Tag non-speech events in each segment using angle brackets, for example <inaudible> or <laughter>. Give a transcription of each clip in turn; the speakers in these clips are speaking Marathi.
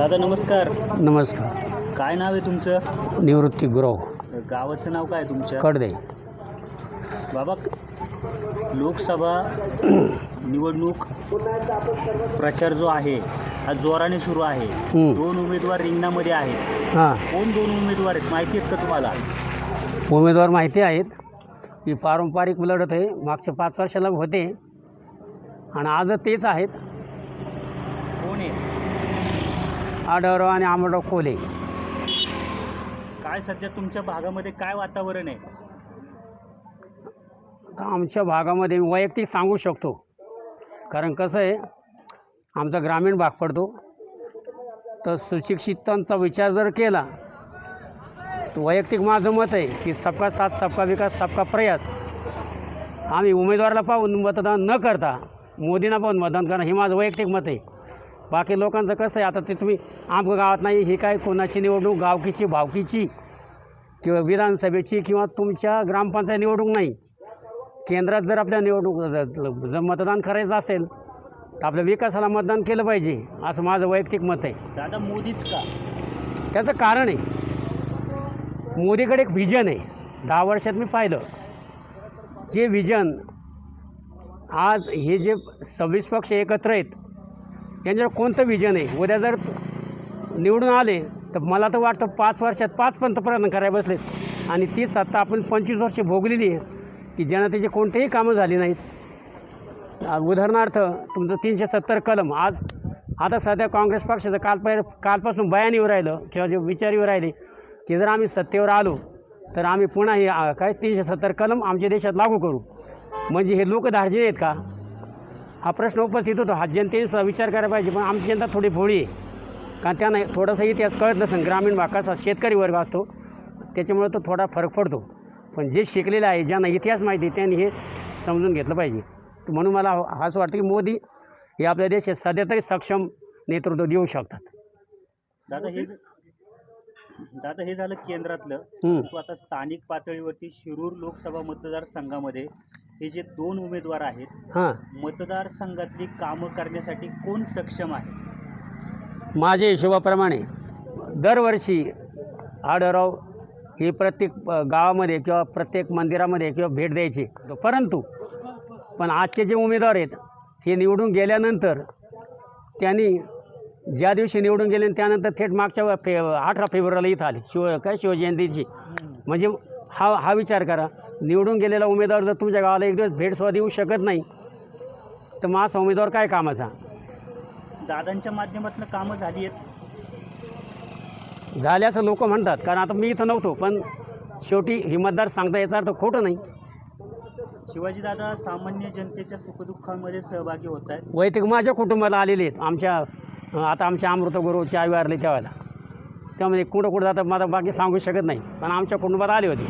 दादा नमस्कार. नमस्कार. काय नाव आहे तुमचं? निवृत्ती गुरव. गावाचं नाव काय तुमच्या? कडदे. बाबा लोकसभा निवडणूक प्रचार जो आहे हा जोराने सुरू आहे. हं. दोन उमेदवार रिंगणामध्ये आहेत. हां. कोण दोन उमेदवार आहेत? माहिती आहेत का तुम्हाला? उमेदवार माहिती आहेत. की पारंपरिक लढत आहे. मागच्या पाच वर्षाला होते. आणि आज तेच आहेत कोण आहे आढळराव आणि आमरराव कोले. काय सध्या तुमच्या भागामध्ये काय वातावरण आहे? आमच्या भागामध्ये मी वैयक्तिक सांगू शकतो. कारण कसं आहे आमचा ग्रामीण भाग पडतो. तर सुशिक्षितांचा विचार जर केला तर वैयक्तिक माझं मत आहे की सबका साथ सबका विकास सबका प्रयास. आम्ही उमेदवाराला पाहून मतदान न करता मोदींना पाहून मतदान करणं हे माझं वैयक्तिक मत आहे. बाकी लोकांचं कसं आहे आता ते तुम्ही आमच्या गावात नाही ही काय कोणाची निवडणूक गावकीची भावकीची किंवा विधानसभेची किंवा तुमच्या ग्रामपंचायत निवडणूक नाही. केंद्रात जर आपल्या निवडणूक जर मतदान करायचं असेल तर आपल्या विकासाला मतदान केलं पाहिजे असं माझं वैयक्तिक मत आहे. दादा मोदीच का? त्याचं कारण आहे मोदीकडे एक व्हिजन आहे. दहा वर्षात मी पाहिलं जे व्हिजन आज हे जे सव्वीस पक्ष एकत्र आहेत यांच्यावर कोणतं विजन आहे? उद्या जर निवडून आले तर मला तर वाटतं पाच वर्षात पाच पंतप्रधान करायला बसलेत. आणि ती सत्ता आपण पंचवीस वर्ष भोगलेली आहे की जनतेचे कोणतेही कामं झाली नाहीत. उदाहरणार्थ तुमचं तीनशे सत्तर कलम आज आता सध्या काँग्रेस पक्षाचं काल कालपासून बयान येऊ राहिलं किंवा जे विचार येऊ राहिले की जर आम्ही सत्तेवर आलो तर आम्ही पुन्हा हे काय तीनशे सत्तर कलम आमच्या देशात लागू करू. म्हणजे हे लोक धार्जिन आहेत का? हा प्रश्न उपस्थित होतो. हा जनतेने विचार करायला पाहिजे पण आमची जनता थोडी भोळी आहे. कारण त्यांना थोडासा इतिहास कळत नसेल ग्रामीण भागाचा शेतकरी वर्ग असतो त्याच्यामुळे तो थोडा फरक पडतो. पण जे शिकलेले आहे ज्यांना इतिहास माहिती आहे, त्यांनी हे समजून घेतलं पाहिजे. म्हणून मला असं वाटतं की मोदी हे आपल्या देशात सध्या तरी सक्षम नेतृत्व देऊ शकतात. दादा हे दादा हे झालं केंद्रातलं. आता स्थानिक पातळीवरती शिरूर लोकसभा मतदारसंघामध्ये हे जे दोन उमेदवार आहेत हां. मतदारसंघातली कामं करण्यासाठी कोण सक्षम आहे? माझ्या हिशोबाप्रमाणे दरवर्षी आढळराव हे प्रत्येक अ, गावामध्ये किंवा प्रत्येक मंदिरामध्ये किंवा भेट द्यायची. परंतु पण आजचे जे उमेदवार आहेत हे निवडून गेल्यानंतर त्यांनी ज्या दिवशी निवडून गेले त्यानंतर थेट मागच्या फे अठरा फेब्रुवारीला इथं आले. शिव काय शिवजयंतीची. म्हणजे हा हा विचार करा. निवडून गेलेला उमेदवार जर तुमच्या गावाला एक दिवस भेटसुद्धा देऊ शकत नाही तर मग असा उमेदवार काय कामाचा? दादांच्या माध्यमातून कामं झाली आहेत. झाले असं लोक म्हणतात कारण आता मी इथं नव्हतो पण शेवटी ही मतदार सांगता याचा अर्थ खोटं नाही. शिवाजी दादा सामान्य जनतेच्या सुखदुःखामध्ये सहभागी होत आहेत. वैयक्तिक माझ्या कुटुंबाला आलेले आहेत. आमच्या आता आमच्या अमृत गुरुची आई वारली त्यावेळेला त्यामध्ये कुठं कुठं जातं मला बाकी सांगू शकत नाही. पण आमच्या कुटुंबात आले होते.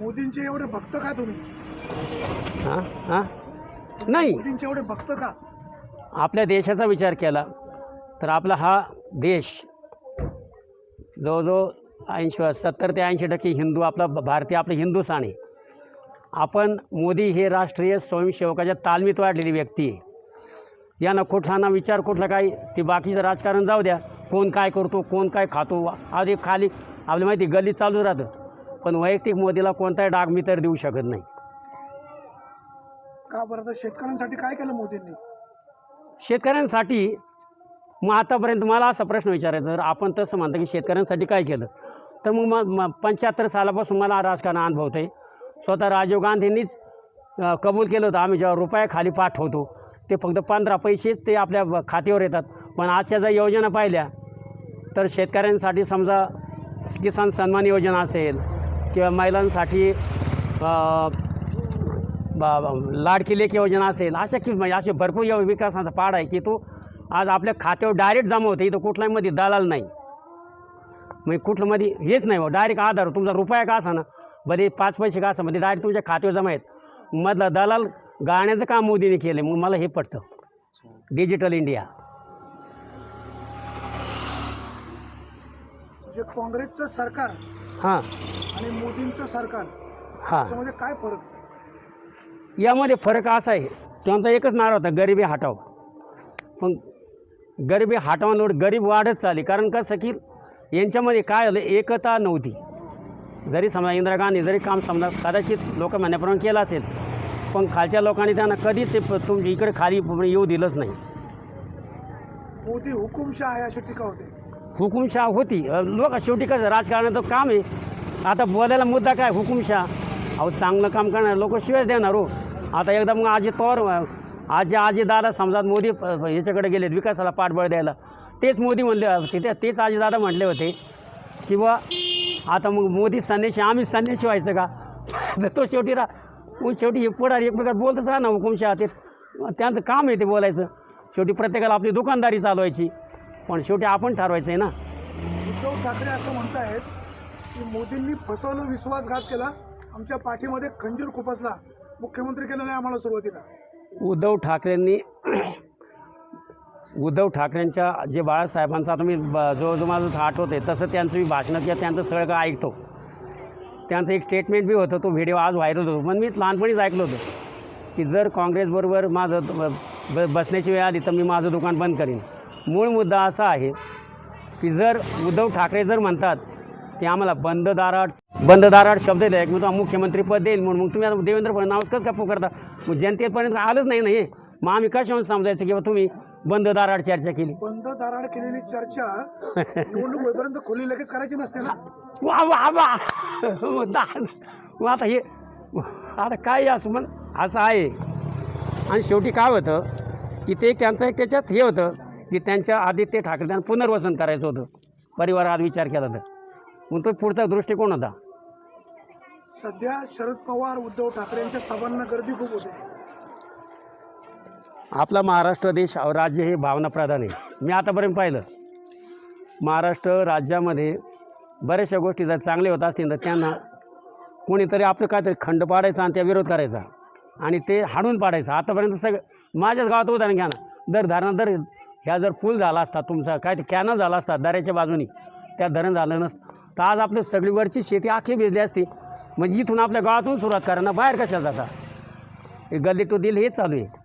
मोदींचे एवढे भक्त का तुम्ही? हां? हां? नाही. मोदींचे एवढे भक्त का? आपल्या देशाचा विचार केला तर आपला हा देश जवळजवळ ऐंशी सत्तर ते ऐंशी टक्के हिंदू आपला भारतीय आपलं हिंदुस्थान आहे. आपण मोदी हे राष्ट्रीय स्वयंसेवकाच्या तालमीत वाढलेली व्यक्ती आहे. यांना कुठला ना विचार कुठला काय ते बाकीचं राजकारण जाऊ द्या. कोण काय करतो कोण काय खातो आधी खाली आपल्या माहिती गल्ली चालू राहतं. पण वैयक्तिक मोदीला कोणताही डाग मी तर देऊ शकत नाही. का बरं? तर शेतकऱ्यांसाठी काय केलं मोदींनी? शेतकऱ्यांसाठी मग आतापर्यंत मला असा प्रश्न विचारायचा जर आपण तसं म्हणतो की शेतकऱ्यांसाठी काय केलं तर मग म पंच्याहत्तर सालापासून मला राजकारण अनुभवतं आहे स्वतः राजीव गांधींनीच कबूल केलं होतं. आम्ही जेव्हा रुपया खाली पाठवतो ते फक्त पंधरा पैसेच ते आपल्या ब- खात्यावर येतात. पण आजच्या जर योजना पाहिल्या तर शेतकऱ्यांसाठी समजा किसान सन्मान योजना असेल किंवा महिलांसाठी बा लाडकी लेख योजना असेल अशा की म्हणजे असे भरपूर यो- विकासाचा पाड आहे की तो आज आपल्या खात्यावर डायरेक्ट जमा होते. इथं कुठल्यामध्ये दलाल नाही. म्हणजे कुठलं मध्ये हेच नाही. डायरेक्ट आधार तुमचा रुपया का असा ना भले पाच पैसे का असा म्हणजे डायरेक्ट तुमच्या खात्यावर जमा आहेत. मधला दलाल गाण्याचं काम मोदीने केलं मग मला हे पटतं. डिजिटल इंडिया जे काँग्रेसचं सरकार हां. आणि मोदींचं सरकार हां. त्याच्यामध्ये काय फरक? यामध्ये फरक असा आहे त्यांचा एकच नारा होता गरिबी हटाव. पण गरिबी हाटावर गरीब वाढत चालली कारण कसं की यांच्यामध्ये काय झालं एकता नव्हती. जरी समजा इंदिरा गांधी जरी काम समजा कदाचित लोक म्हणण्याप्रमाणे केलं असेल पण खालच्या लोकांनी त्यांना कधीच ते प- तुमच्या इकडे खाली येऊ दिलंच नाही. मोदी हुकुमशाह आहे अशी टीका होते? हुकुमशाह होती. लोक शेवटी कसं राजकारणाचं काम आहे. आता बोलायला मुद्दा काय हुकुमशाह? अहो चांगलं काम करणार लोक शिवाय देणार हो. आता एकदा मग पवार अ, आजी आजी दादा समजा मोदी अ, याच्याकडे गेलेत विकासाला पाठबळ द्यायला. तेच मोदी म्हणले तिथे तेच आजी दादा म्हटले होते की बुवा आता मग मोदी संन्याशी आम्ही संन्याशी व्हायचं का? <laughs> तर तो शेवटी रा मग शेवटी हे पुढारी एकमेकात बोलतच राहा ना हुकुमशाह ते त्यांचं काम आहे ते बोलायचं. शेवटी प्रत्येकाला आपली दुकानदारी चालवायची. पण शेवटी आपण ठरवायचं आहे ना. उद्धव ठाकरे असं म्हणतायत की मोदींनी फसवलं विश्वासघात केला आमच्या पाठीमध्ये खंजीर खुपसला. मुख्यमंत्री केलं नाही आम्हाला सुरुवातीला. उद्धव ठाकरेंनी उद्धव ठाकरेंच्या जे बाळासाहेबांचं आता मी जवळजवळ माझं आठवत आहे तसं त्यांचं मी भाषणं किंवा त्यांचं सगळं काय ऐकतो. त्यांचं एक स्टेटमेंट बी होतं तो व्हिडिओ आज व्हायरल होतो. पण मी लहानपणीच ऐकलं होतं की जर काँग्रेसबरोबर माझं ब- बसण्याची वेळ आली तर मी माझं दुकान बंद करीन. मूळ मुद्दा असा आहे की जर उद्धव ठाकरे जर म्हणतात की आम्हाला बंद दाराड बंद दाराड शब्द दिला मी तुम्हाला मुख्यमंत्री पद देईल म्हणून मग तुम्ही आता देवेंद्र फडणवीस कसं काय करता मग जनतेपर्यंत आलंच नाही ना हे? मग आम्ही कशावर समजायचं किंवा तुम्ही बंद दाराड चर्चा केली. बंद दाराड केलेली चर्चा <laughs> निवडणूक होईपर्यंत खोली लगेच करायची नसते ना. वा वा वा. दा- आता हे आता काय असं मग असं आहे. आणि शेवटी काय होतं की ते त्यांचं एक त्याच्यात हे होतं की त्यांच्या आदित्य ठाकरे त्यांना पुनर्वसन करायचं होतं. परिवारात विचार केला तर. मग तो पुढचा दृष्टिकोन होता. सध्या शरद पवार उद्धव ठाकरे यांच्या सभांना गर्दी खूप होते. आपला महाराष्ट्र देश राज्य हे भावनाप्रधान आहे. मी आतापर्यंत पाहिलं. महाराष्ट्र राज्यामध्ये बऱ्याचशा गोष्टी जर चांगल्या होत असतील तर त्यांना कोणीतरी आपलं काहीतरी खंड पाडायचा आणि त्या विरोध करायचा. आणि ते हाडून पाडायचं. आतापर्यंत सगळं माझ्याच गावात उदाहरण घ्या ना. दर धरणं दर ह्या जर पूल झाला असता तुमचा काय ते कॅनल झाला असता दऱ्याच्या बाजूनी त्या धरण झालं नसतं. तर आज आपली सगळी वरची शेती आखी भिजली असती. म्हणजे इथून आपल्या गावातून सुरुवात करा ना बाहेर कशाला जाता? हे गल्ली टू दिल हेच चालू आहे.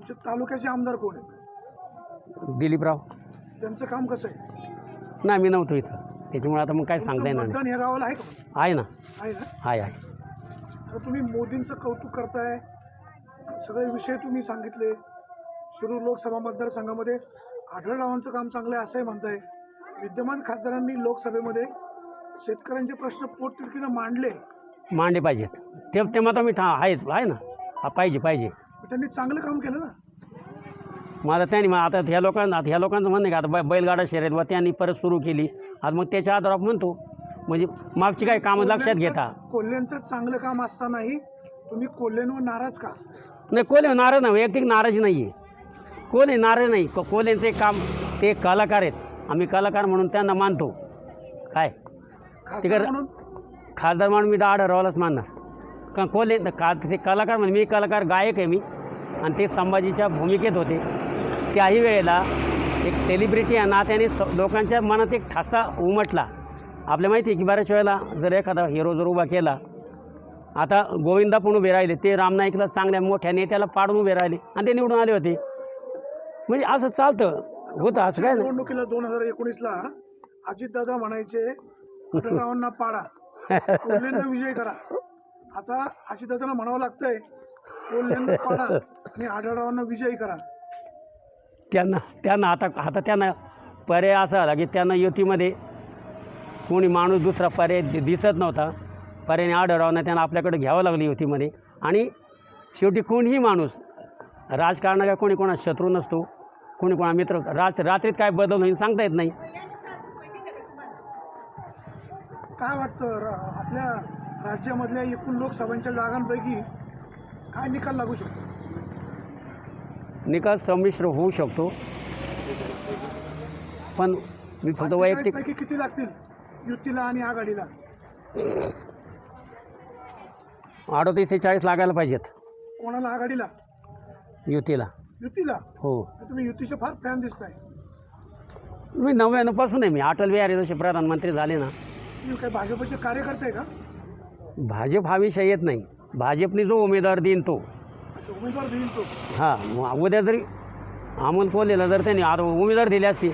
तुमचे तालुक्याचे आमदार कोण आहेत? दिलीपराव. त्यांचं काम कसं आहे? नाही मी नव्हतो इथं. त्याच्यामुळे आता मग काय सांगता तुमचं येणार नाही. मतदान ह्या गावाला आहे का? आहे ना. आहे ना? आहे आहे. आता तुम्ही मोदींचं कौतुक करताय. सगळे विषय तुम्ही सांगितले. शिरूर लोकसभा मतदारसंघामध्ये आढळरावांचं काम चांगलं आहे असंही म्हणताय. विद्यमान खासदारांनी लोकसभेमध्ये शेतकऱ्यांचे प्रश्न पोटतिडकीनं मांडले. मांडे पाहिजेत. ते ते मग मी ठा आहेत आहे ना. हा पाहिजे पाहिजे. त्यांनी चांगलं काम केलं ना? मग आता त्यांनी मग आता ह्या लोकांना आता ह्या लोकांचं म्हणणं आहे का आता बै बैलगाडा शर्यत व त्यांनी परत सुरू केली. आता मग त्याच्या आधार आपण म्हणतो म्हणजे मागची काही कामं लक्षात घेता. कोल्ह्यांचं चांगलं काम असतानाही तुम्ही कोल्ह्यांवर नाराज का? नाही कोले नाराज नाही वैयक्तिक नाराजी नाही आहे कोले नाराज नाही को कोल्यांचं एक काम ते कलाकार आहेत. आम्ही कलाकार म्हणून त्यांना मानतो. काय? खासदार तिकडं- म्हणून? खासदार म्हणून मी डाळ रवालाच मानणार. कारण कोले का ते कलाकार म्हणजे मी कलाकार गायक आहे मी. आणि ते संभाजीच्या भूमिकेत होते. त्याही वेळेला एक सेलिब्रिटी या नात्याने लोकांच्या मनात एक ठसा उमटला. आपल्या माहिती आहे की बऱ्याच वेळेला जर एखादा हिरो जर उभा केला आता गोविंदा पण उभे राहिले ते रामनाईकला चांगल्या मोठ्या नेत्याला पाडून उभे राहिले आणि ते निवडून आले होते. म्हणजे असं चालतं. होतं असं काय निवडणुकीला दोन हजार एकोणीसला अजितदादा म्हणायचे पाडा. <laughs> विजय करा. आता अजितदादांना म्हणावं लागतंय कोल्हेंना पाडा आणि आढळरावांना विजयी करा. त्यांना त्यांना आता आता त्यांना पर्याय असा आला की त्यांना युतीमध्ये कोणी माणूस दुसरा पर्याय दि- दिसत नव्हता. पर्यायाने आढळरावना त्यांना आपल्याकडे घ्यावं लागलं युतीमध्ये. आणि शेवटी कोणीही माणूस राजकारणात काय कोणी कोणा शत्रू नसतो कोणी कोणा मित्र रात रात्रीत काय बदल होईल सांगता येत नाही. काय वाटतं र- आपल्या राज्यामधल्या एकूण लोकसभांच्या जागांपैकी काय निकाल लागू शकतो? निकाल संमिश्र होऊ शकतो. पण मी फक्त वैयक्तिक पैकी किती लागतील युतीला आणि आघाडीला? अडोतीस ते चाळीस लागायला पाहिजेत. कोणाला? आघाडीला? युतीला. युतीला? हो. तुम्ही युतीचे फार फॅन दिसताय. मी नव्याण्णवपासून आहे मी. अटल बिहारी जसे प्रधानमंत्री झाले ना. तुम्ही काय भाजपचे कार्यकर्ते आहे का? भाजप हा विषय येत नाही. भाजपने जो उमेदवार देईन तो. अच्छा उमेदवार देईल तो. हां मग उद्या जरी अमोल कोल्हेला जर त्यांनी आता उमेदवार दिली असती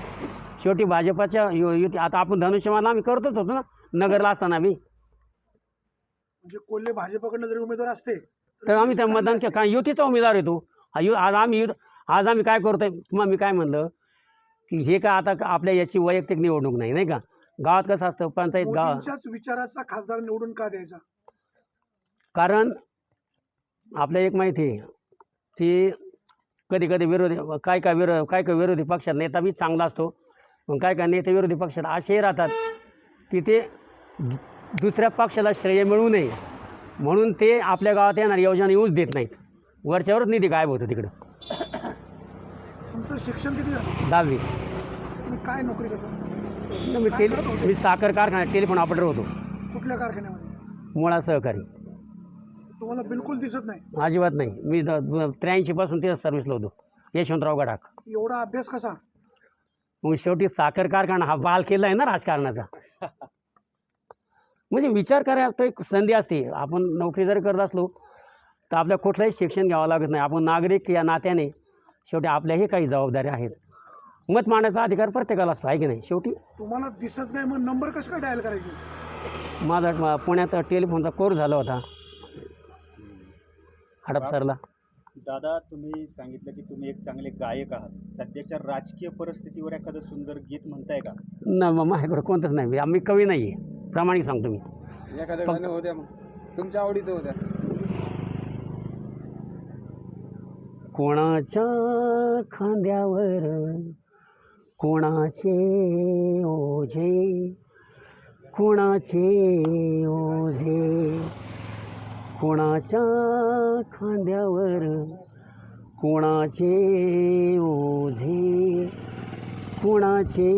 शेवटी भाजपाच्या यु युती आता आपण धनुष्यमान आम्ही करतच होतो ना नगरला असताना बी. म्हणजे कोल्हे भाजपकडनं जरी उमेदवार असते तर आम्ही त्या मतदानच्या काय युतीचा उमेदवार येतो हा यु आज आम्ही आज आम्ही काय करतोय तुम्हाला मी काय म्हणलं की हे काय आता आपल्या याची वैयक्तिक निवडणूक नाही नाही का? गावात कसं असतं पंचायत गाव मोदींच्याच विचाराचा खासदार निवडून का द्यायचा? कारण आपल्या एक माहिती आहे की कधी कधी विरोधी काय काय विरो काय काय विरोधी पक्षात नेता बी चांगला असतो. पण काय काय नेते विरोधी पक्षात असेही राहतात की ते दुसऱ्या पक्षाला श्रेय मिळू नये. म्हणून ते आपल्या गावात येणार योजना येऊच देत नाहीत. वरच्यावरच निधी गायब होतो तिकडं. तुमचं शिक्षण किती झालं? दहावी. तुम्ही काय नोकरी करता? मी टेली मी साखर कारखान्यात टेलिफोन ऑपरेटर होतो. कुठल्या कारखान्यामध्ये? मुळा सहकारी. तुम्हाला बिलकुल दिसत नाही. अजिबात नाही. मी त्र्याऐंशीपासून ते सर्व्हिसला होतो. यशवंतराव गडाख. एवढा अभ्यास कसा? मग शेवटी साखर कारखाना हा बाल केला आहे ना राजकारणाचा. म्हणजे विचार करायला तो एक संधी असते. आपण नोकरी जरी करत असलो तर आपल्या कुठलंही शिक्षण घ्यावं लागत नाही. आपण नागरिक या नात्याने शेवटी आपल्याही काही जबाबदाऱ्या आहेत. मत मांडण्याचा अधिकार प्रत्येकाला असतो आहे की नाही? शेवटी तुम्हाला दिसत नाही मग नंबर कसं काय डायल करायचे? माझा पुण्यात टेलिफोनचा कोर्स झाला होता. हडपसरला दादा तुम्ही सांगितलं की तुम्ही एक चांगले गायक आहात. सध्याच्या राजकीय परिस्थितीवर एखादं सुंदर गीत म्हणताय का? न मग माझ्याकडे कोणतंच नाही. आम्ही कवी नाही आहे प्रामाणिक सांगतो मी. फक्त- गाणं होत्या मग. तुमच्या आवडीचं होत्या कोणाच्या खांद्यावर कोणाचे ओझे कोणाचे ओझे? कोणाच्या खांद्यावर कोणाचे ओझे कोणाचे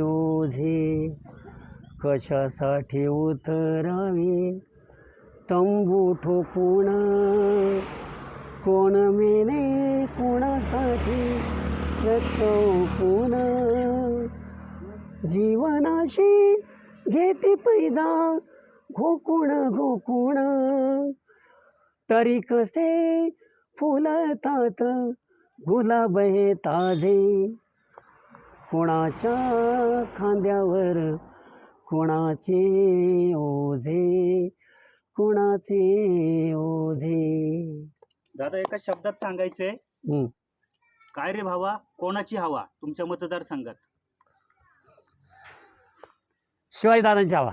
ओझे कशासाठी उतरावे? तंबू ठोकून कोण मेले कोणासाठी? रक्त कोण जीवनाशी घेते पैदा घोकुण घोकुण. तरी कसे फुलतात गुलाब हे ताजे. कोणाच्या खांद्यावर कोणाचे ओझे कोणाचे ओझे. दादा एका शब्दात सांगायचंय. हं. काय रे भावा कोणाची हवा तुमच्या मतदारसंघात? शिवाजीदादांची हवा.